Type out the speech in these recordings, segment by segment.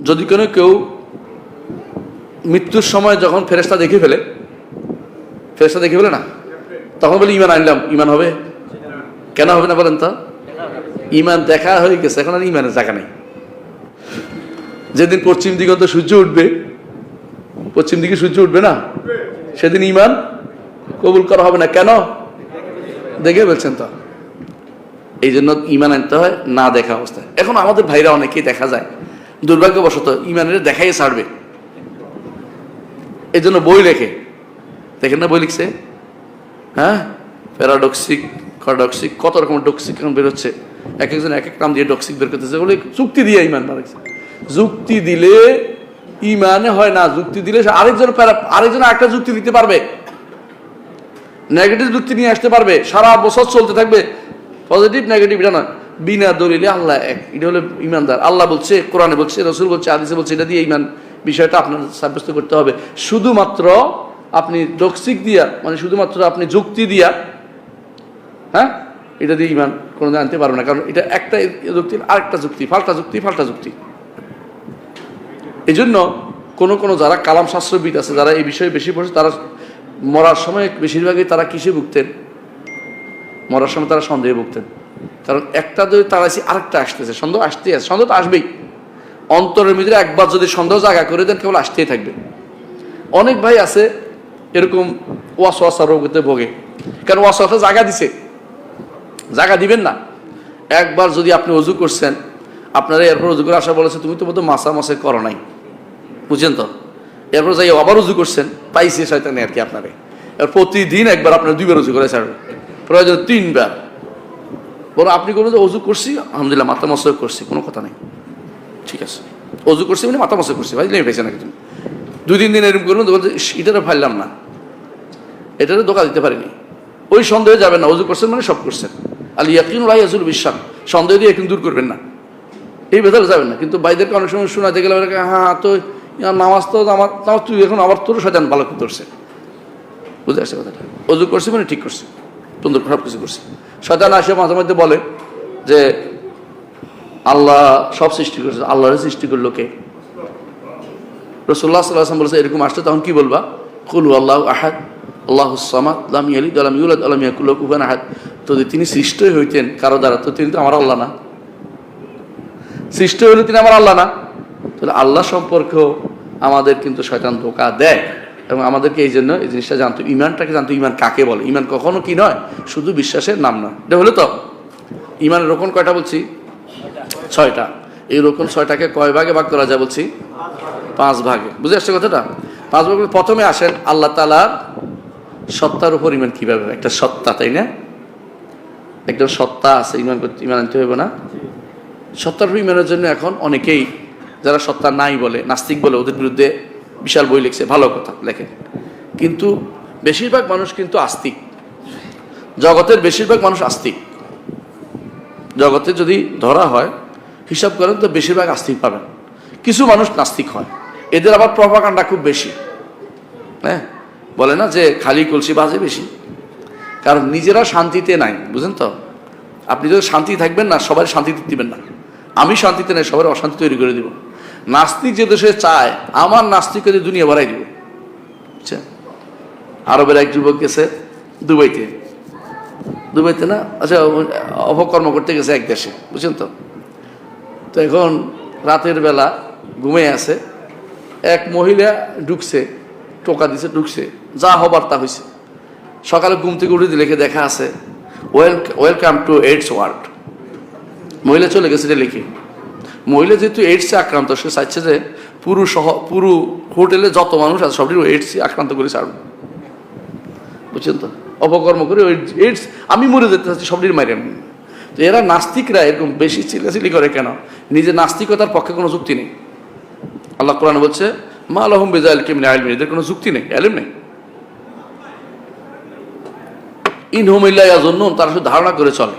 যদি কোনো কেউ মৃত্যুর সময় যখন ফেরেস্তা দেখে ফেলে ফেরেস্তা দেখে ফেলে না? তখন বলে, ইমান আনলাম, ইমান হবে? কেন হবে না বলেন তো? ইমান দেখা হয়ে গেছে, এখন আর ইমানের জায়গা নেই। যেদিন পশ্চিম দিগন্ত সূর্য উঠবে, পশ্চিম দিকে সূর্য উঠবে না? সেদিন ইমান কবুল করা হবে না। কেন? দেখে বলছেন তো। এই জন্য ইমান আনতে হয়, না দেখা অবস্থায়। এখন আমাদের ভাইরা অনেকেই দেখা যায় দুর্ভাগ্যবশত ইমানের দেখাই ছাড়বে। এই জন্য বই লেখে। দেখেন না বই লিখছে? হ্যাঁ? প্যারাডক্সিক করাডক্সিক কত রকমের ডক্সিক বেরোচ্ছে এক একজন এক এক নাম দিয়ে ডক্সিক বের করতেছে বলে যুক্তি দিয়ে ইমান বাড়াচ্ছে যুক্তি দিলে ইমানে হয় না, যুক্তি দিলে আরেকজন আরেকজন একটা যুক্তি দিতে পারবে। নেগেটিভ যুক্তি নিয়ে আসতে পারবে। সারা বছর চলতে থাকবে। পজিটিভ, নেগেটিভ, এটা নয়। বিনা দলিলে আল্লাহ এক। এটা হলো ইমানদার। আল্লাহ বলছে, কোরআনে বলছে, রসুল বলছে আদিসে বলছে, এটা দিয়ে ইমান বিষয়টা আপনার সাব্যস্ত করতে হবে। শুধুমাত্র আপনি ডক্সিক দিয়া মানে শুধুমাত্র আপনি যুক্তি দিয়া হ্যাঁ এটা দিয়ে ইমান কোনোদিন আনতে পারবে না। কারণ এটা একটা যুক্তি, আরেকটা যুক্তি ফাল্টা যুক্তি ফাল্টা যুক্তি। এই জন্য কোনো কোনো যারা কালাম শাস্ত্রবিদ আছে, যারা এই বিষয়ে বেশি পড়ছে, তারা মরার সময় বেশিরভাগই তারা কিসে ভুগতেন? মরার সময় তারা সন্দেহে ভুগতেন। কারণ একটা যদি তার তাড়াইছি আরেকটা আসতেছে। সন্দেহ আসতেই আছে। সন্দেহ তো আসবেই। অন্তরের ভিতরে একবার যদি সন্দেহ জায়গা করে দেন, কেবল আসতেই থাকবে। অনেক ভাই আছে, এরকম ওয়াসওয়াসা রোগতে ভোগে। কারণ ওয়াসওয়াসা জায়গা দিছে? জায়গা দিবেন না। একবার যদি আপনি অজু করছেন, আপনারা এরপর অজু করে আসা বলেছে, তুমি তো বোধ মাসা মাসে করো নাই। বুঝছেন তো? এরপর যাই আবার উজু করছেন, পাইছে শয়তানে আর কি আপনারে। এবার প্রতিদিন একবার আপনার দুইবার উজু করে ছাড়বে প্রয়োজন তিনবার। বলো আপনি কোনো যে অজু করছি? আলহামদুলিল্লাহ মাথা মশক করছি কোনো কথা নেই। ঠিক আছে। অজু করছি মানে মাথা মশক করছি ভাই পেয়েছে নাকি তুমি? দুই তিন দিন এরকম করবেন বলতে "ইস, এটারও ফাইলাম না। এটারও ধোকা দিতে পারিনি। ওই সন্দেহে যাবেন না অজু করছেন মানে সব করছেন। আল ইয়াকিন রাই আজুল বিশ্বাস সন্দেহ দিয়ে এখন দূর করবেন না। এই ভেতরে যাবেন না কিন্তু ভাইদেরকে অনেক সময় শোনাতে গেলে হ্যাঁ তো নামাজ তো আমার নামাজ তুই এখন আবার তোর শয়তান ভালো করছে বুঝতে আসছে কথাটা? অজু করছি মানে ঠিক করছি সুন্দর খারাপ কিছু করছি। শয়তান আসে মাঝে মধ্যে বলে যে, আল্লাহ সব সৃষ্টি করেছে আল্লাহরের সৃষ্টি করল কে? রসুল্লাহ সাল্লাম বলেছে, এরকম আসলে তখন কি বলবা? কুলু আল্লাহ আহাদ আল্লাহ আহাদ। তো তিনি সৃষ্টই হইতেন কারও দ্বারা, তো তিনি তো আমার আল্লাহ না। সৃষ্টি হইলে তিনি আমার আল্লাহ না। তাহলে আল্লাহ সম্পর্কেও আমাদের কিন্তু শয়তান ধোকা দেয়। এবং আমাদেরকে এই জন্য এই জিনিসটা জানতো ইমানটাকে জানতো ইমান কাকে বলে? ইমান কখনো কি নয়, শুধু বিশ্বাসের নাম নয়। এটা হলো তো? ইমানের রোকন কয়টা বলছি? ছয়টা। এই রোকন ছয়টাকে কয় ভাগে ভাগ করা যায় বলছি? পাঁচ ভাগে। বুঝে আসছে কথাটা? পাঁচ ভাগে প্রথমে আসেন আল্লাহ তালার সত্তার উপর ইমান কীভাবে? একটা সত্তা, তাই না? একদম সত্তা আছে, ইমান করতে ইমান আনতে হবে না। সত্তার উপর ইমানের জন্য এখন অনেকেই, যারা সত্তা নাই বলে, নাস্তিক বলে, ওদের বিরুদ্ধে বিশাল বই লিখছে, ভালো কথা, লেখে। কিন্তু বেশিরভাগ মানুষ কিন্তু আস্তিক। জগতের বেশিরভাগ মানুষ আস্তিক। জগতে যদি ধরা হয়, হিসাব করেন তো বেশিরভাগ আস্তিক পাবেন। কিছু মানুষ নাস্তিক হয়। এদের আবার প্রভাকাণ্ডা খুব বেশি। হ্যাঁ? বলে না যে খালি কলসি বাজে বেশি। কারণ নিজেরা শান্তিতে নাই, বুঝেন তো? আপনি যদি শান্তি থাকবেন না, সবাই শান্তি দিবেন না। আমি শান্তিতে নাই সবার অশান্তি তৈরি করে দিব। নাস্তিক যে দেশে চায়, আমার নাস্তিককে দুনিয়া বাড়াই দিব। আরবের এক যুবক গেছে দুবাইতে। দুবাইতে না? আচ্ছা অপকর্ম করতে গেছে এক দেশে, বুঝছেন তো? তো এখন রাতের বেলা ঘুমিয়ে আছে, এক মহিলা ঢুকছে, টোকা দিছে, ঢুকছে, যা হবার তা হয়েছে সকালে ঘুম থেকে উঠে লিখে দেখা আছে well welcome to AIDS world মহিলা চলে গেছে এটা লিখে। মহিলা যেহেতু এইডসে আক্রান্ত, সে চাইছে যে পুরো সহ, পুরো হোটেলে যত মানুষ আছে সবটি এইডসে আক্রান্ত করে ছাড়বে বুঝছেন তো? অপকর্ম করে ওই এইডস আমি মরে যেতে চাচ্ছি, সবটির মাইরে আমি। তো এরা নাস্তিকরা এরকম বেশি চিল্লাচিল্লি করে কেন? নিজের নাস্তিকতার পক্ষে কোনো যুক্তি নেই। আল্লাহ কোরআন বলছে, মা আলহম বেজাইল কেমনি আলমিন এদের কোনো যুক্তি নেই, আলিম নেই। ইন হোমিল্লা জন্য তারা শুধু ধারণা করে চলে।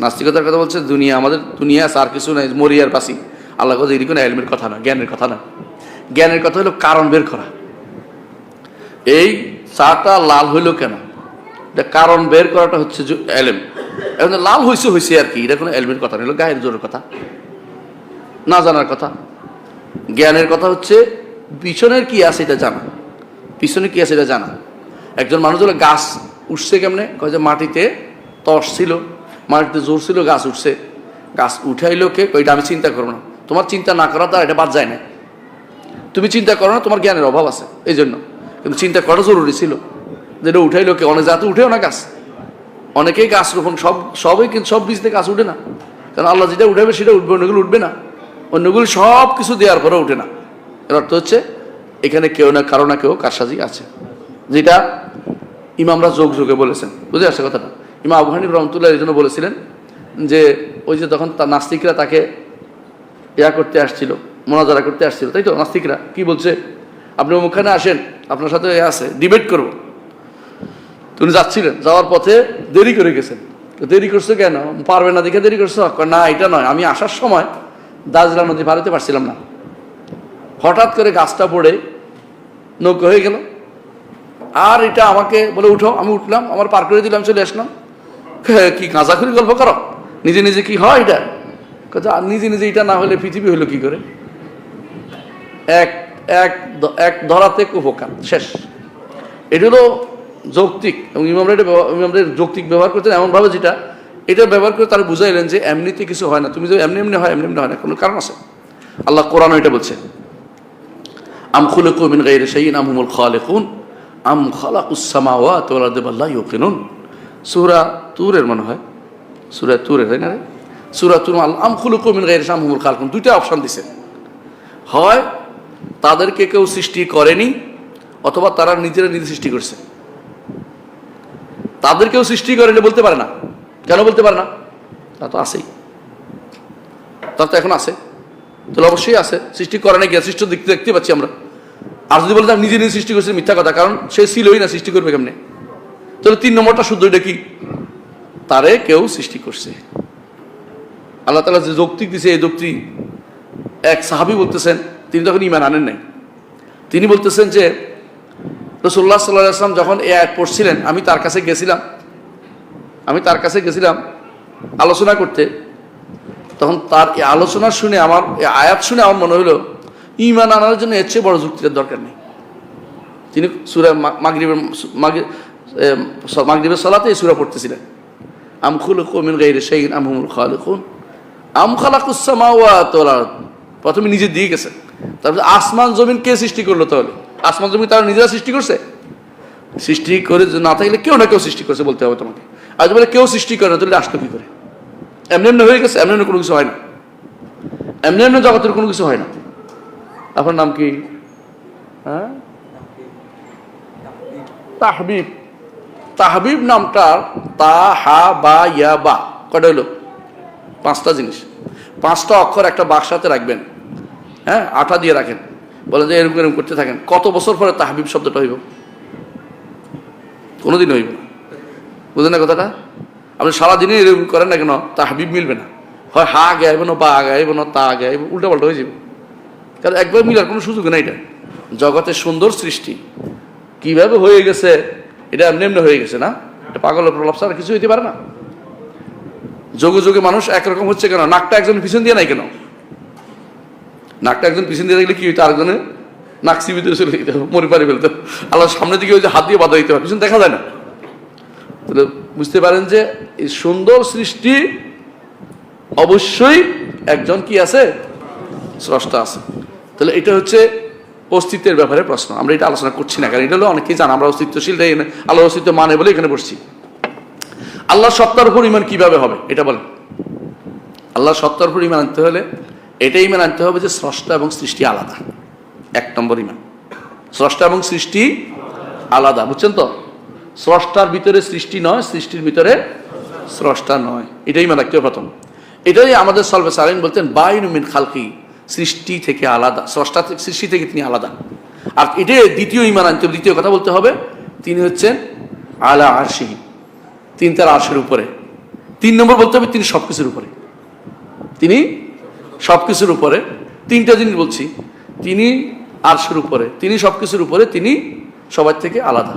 নাস্তিকতার কথা বলছে, দুনিয়া আমাদের, দুনিয়া আর কিছু নাই, মরিয়ার পাশি আল্লাহ কথা এরকম এলমের কথা না, জ্ঞানের কথা না। জ্ঞানের কথা হলো কারণ বের করা। এই চাটা লাল হইল কেন? এটা কারণ বের করাটা হচ্ছে এলেম। এখন লাল হয়েছে হয়েছে আর কি, এটা কোনো এলমের কথা না হলো গায়ের জোরের কথা। না জানার কথা। জ্ঞানের কথা হচ্ছে, পিছনের কি আছে এটা জানা। পিছনে কি আছে এটা জানা। একজন মানুষ হলো গাছ উঠছে কেমনে? কয় যে মাটিতে তস ছিল। মাটিতে জোর ছিল, গাছ উঠছে। গাছ উঠাইলো কে? ওইটা আমি চিন্তা করব না। তোমার চিন্তা না করা দ্বারা এটা বাদ যায় না তুমি চিন্তা করো না, তোমার জ্ঞানের অভাব আছে। এই জন্য কিন্তু চিন্তা করা জরুরি ছিল। যে এটা উঠাইলো কে? অনেক জাতে উঠেও না গাছ। অনেকেই গাছ রোপণ, সব, সবই কিন্তু সব বীজতে গাছ উঠে না। কারণ আল্লাহ যেটা উঠাবে, সেটা উঠবে, অন্যগুলো উঠবে না। অন্যগুলো সব কিছু দেওয়ার পরে উঠে না। এর অর্থ হচ্ছে, এখানে কেউ না, কারও না কেউ কারসাজি আছে। যেটা ইমামরা যোগ যোগে বলেছেন। বুঝে আসছে কথাটা? ইমাম আবু রহমতুল্লাহ এই জন্য বলেছিলেন যে, ওই যে তখন তার নাস্তিকরা তাকে ইয়া করতে আসছিল, মোনাজারা করতে আসছিল, তাই তো? নাস্তিকরা কি বলছে? আপনি ওখানে আসেন, আপনার সাথে আছে ডিবেট করব। তুমি যাচ্ছিলেন, যাওয়ার পথে দেরি করে গেছেন। দেরি করছ কেন? পারবে না দেখে দেরি করছ? না, এটা নয়, আমি আসার সময় দার্জিলা নদী পার পারছিলাম না। হঠাৎ করে গাছটা পড়ে নৌকা হয়ে গেল। আর এটা আমাকে বলে, উঠো, আমি উঠলাম, আমার পার করে দিলাম, চলে আসলাম। কি কাঁচা করে গল্প করো? নিজে নিজে কি হয় এটা? নিজে নিজে এটা না হলে পৃথিবী হলো কি করে? এক এক এক ধরাতে উপকার শেষ। এটা হলো যৌক্তিক, এবং ইমামরা এটা ইমামরা যৌক্তিক ব্যবহার করতেন এমনভাবে যেটা, এটা ব্যবহার করে তারা বুঝাইলেন যে এমনিতে কিছু হয় না। তুমি যে এমনি এমনি হয়, এমনি এমনি হয় না, কোনো কারণ আছে? আল্লাহ কোরআন এটা বলছে। আম খুলুকু মিন গাইরি শাইইন, আম হুমুল খালিকুন, আম খালাকুস সামাওয়াতি ওয়াল আরদি বাল লা ইউকিনুন। সূরা তুরের মনে হয়। সুরা তুরের, তাই না সূরা তুর আম খুলুকু মিন গাইরি দুইটা অপশন দিছে। হয় তাদেরকে কেউ সৃষ্টি করেনি, অথবা তারা নিজেরা নিজে সৃষ্টি করছে। তাদের কেউ সৃষ্টি করেনি বলতে পারে না। কেন বলতে পারে না? তা তো আছেই। তা তো এখন আছে। তাহলে অবশ্যই আছে। সৃষ্টি করে না সৃষ্টি দেখতে দেখতে পাচ্ছি আমরা। আর যদি বলতাম নিজে নিজে সৃষ্টি করছে, মিথ্যা কথা। কারণ সে ছিলই না সৃষ্টি করবে কেমনে? তাহলে তিন নম্বরটা শুদ্ধ, এটা কি? তারে কেউ সৃষ্টি করছে। আল্লাহ তালা যে যৌক্তিক দিছে, এই যুক্তি এক সাহাবি বলতেছেন, তিনি তখন ইমান আনেন নাই। তিনি বলতেছেন যে রসুল্লাহ সাল্লাহ আসলাম যখন এ আয়াত পড়ছিলেন, আমি তার কাছে গেছিলাম, আমি তার কাছে গেছিলাম আলোচনা করতে। তখন তার এই আলোচনা শুনে আমার, এই আয়াত শুনে আমার মনে হলো ইমান আনার জন্য এর চেয়ে বড় যুক্তির দরকার নেই। তিনি সুরা মাগরিবের মাগরিবের সলাতে এই সুরা পড়তেছিলেন। আম খুলুকু মিন গাইরি শাইইন, আম খালিকুন। আম খালাকুস সামাওয়াতি ওয়াল প্রথমে নিজে দিয়ে গেছে। তারপরে আসমান, জমিন কে সৃষ্টি করল তাহলে? আসমান, জমিন তারা নিজেরা সৃষ্টি করছে? সৃষ্টি করে না থাকলে কেউ না কেউ সৃষ্টি করছে বলতে হবে তোমাকে। যদি বলে কেউ সৃষ্টি করে না, তাহলে আসলো কি করে? এমনি এমনি হয়ে গেছে, এমনি এমনি কোনো কিছু হয় না। এমনি এমনি জগতের কোনো কিছু হয় না। আপনার নাম কি? হ্যাঁ? তাহবিব। তাহবিব নামটার তা, হা, বা, ইয়া, বা কটা হলো পাঁচটা জিনিস। পাঁচটা অক্ষর একটা বাক্সাতে রাখবেন। হ্যাঁ আঠা দিয়ে রাখেন। বলেন যে এরকম এরকম করতে থাকেন। কত বছর পরে তাহবিব শব্দটা হইব? কোনোদিন হইব না। বুঝলেন না কথাটা? আপনি সারাদিনই এরকম করেন না কেন? তাহবিব মিলবে না। হয় হা গাইব না, বা গাইব না, তা গাইব উল্টা পাল্টা হয়ে যাবে। কারণ একবার মিলার কোনো সুযোগ নাই এটা। জগতের সুন্দর সৃষ্টি। কীভাবে হয়ে গেছে? এটা এমনি হয়ে গেছে না? এটা পাগলের প্রলাপ ছাড়া কিছু হইতে পারে না। যোগে যোগে মানুষ একরকম হচ্ছে কেন? নাকটা একজন পিছন দিয়ে নাই কেন? নাকটা একজন পিছন দিয়ে দেখলে কি হইতো? আরেকজনের নাক সিবি দিয়ে চলে যেত, মরে পারে ফেলতো। আল্লাহ সামনের দিকে ওই যে হাত দিয়ে বাধা দিতে হয়, পিছন দেখা যায় না। তাহলে বুঝতে পারেন যে এই সুন্দর সৃষ্টি অবশ্যই একজন কি আছে? স্রষ্টা আছে। তাহলে এটা হচ্ছে অস্তিত্বের ব্যাপারে প্রশ্ন। আমরা এটা আলোচনা করছি না, কারণ এটা হলো অনেকেই জান, আমরা অস্তিত্বশীল, তাই না আল্লাহর অস্তিত্ব মানে বলে এখানে বসছি। আল্লাহর সত্তার উপর ইমান কীভাবে হবে, এটা বলেন। আল্লাহর সত্তার উপর ইমান আনতে হলে এটাই ইমান আনতে হবে যে স্রষ্টা এবং সৃষ্টি আলাদা। এক নম্বর ইমান স্রষ্টা এবং সৃষ্টি আলাদা, বুঝছেন তো? স্রষ্টার ভিতরে সৃষ্টি নয়, সৃষ্টির ভিতরে স্রষ্টা নয়। এটাই ইমান রাখতে হবে প্রথম। এটাই আমাদের সলভে সালেন বলতেন, বাইন মিন খালকি। সৃষ্টি থেকে আলাদা, স্রষ্টা থেকে- সৃষ্টি থেকে তিনি আলাদা। আর এটাই দ্বিতীয় ইমান আনতে দ্বিতীয় কথা বলতে হবে, তিনি হচ্ছেন আলা আরশিহি, তিনি তার আর্শের উপরে। তিন নম্বর বলতে হবে, তিনি সব কিছুর উপরে। তিনি সব কিছুর উপরে। তিনটা জিনিস বলছি, তিনি আর্শের উপরে, তিনি সব কিছুর উপরে, তিনি সবার থেকে আলাদা।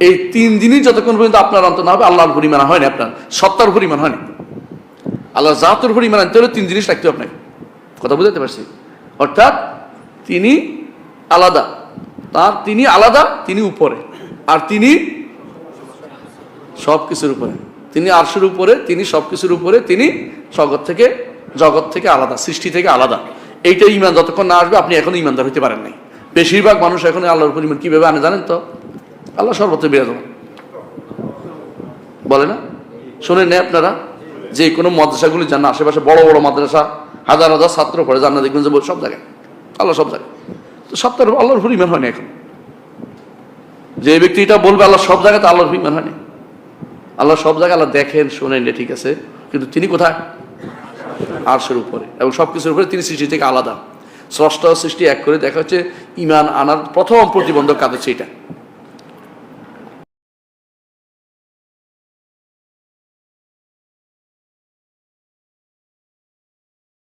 এই তিন দিনই যতক্ষণ পর্যন্ত আপনার অন্ত না হবে, আল্লাহর পরিমাণ হয়নি আপনার, সত্তার পরিমাণ হয়নি আল্লাহ জাতের পরিমাণ আনতে হলে তিন জিনিস রাখতে হবে আপনাকে। কথা বুঝাতে পারছি? অর্থাৎ তিনি আলাদা। তার তিনি আলাদা, তিনি উপরে। আর তিনি সব কিছুর উপরে। তিনি আরশের উপরে, তিনি সব কিছুর উপরে, তিনি জগৎ থেকে জগৎ থেকে আলাদা, সৃষ্টি থেকে আলাদা। এইটা ইমান যতক্ষণ না আসবে, আপনি এখনও ইমানদার হইতে পারেন নাই। বেশিরভাগ মানুষ এখন আল্লাহর উপর ইমান কীভাবে আনে জানেন তো? আল্লাহ সর্বত্র বিরাজমান। বলে না? শোনেন আপনারা, যে কোনো মাদ্রাসাগুলি যান আশেপাশে বড় বড় মাদ্রাসা হাজার হাজার ছাত্র পড়ে যান না দেখবেন যে সব জায়গায় আল্লাহ সব জায়গায় তো সপ্তাহ আল্লাহর উপর ইমান হয়নি এখন। যে ব্যক্তি এটা বলবে, আল্লাহ সব জায়গায় জায়গাতে আল্লাহর উপর ইমান হয়নি আল্লাহ সব জায়গায় আল্লাহ দেখেন, শোনেন ঠিক আছে, কিন্তু তিনি কোথায়? আরশের উপরে। এবং সব কিছুর উপরে তিনি সৃষ্টি থেকে আলাদা। স্রষ্টা সৃষ্টি, এক করে দেখা হচ্ছে ইমান আনার প্রথম প্রতিবন্ধক কাদের সেটা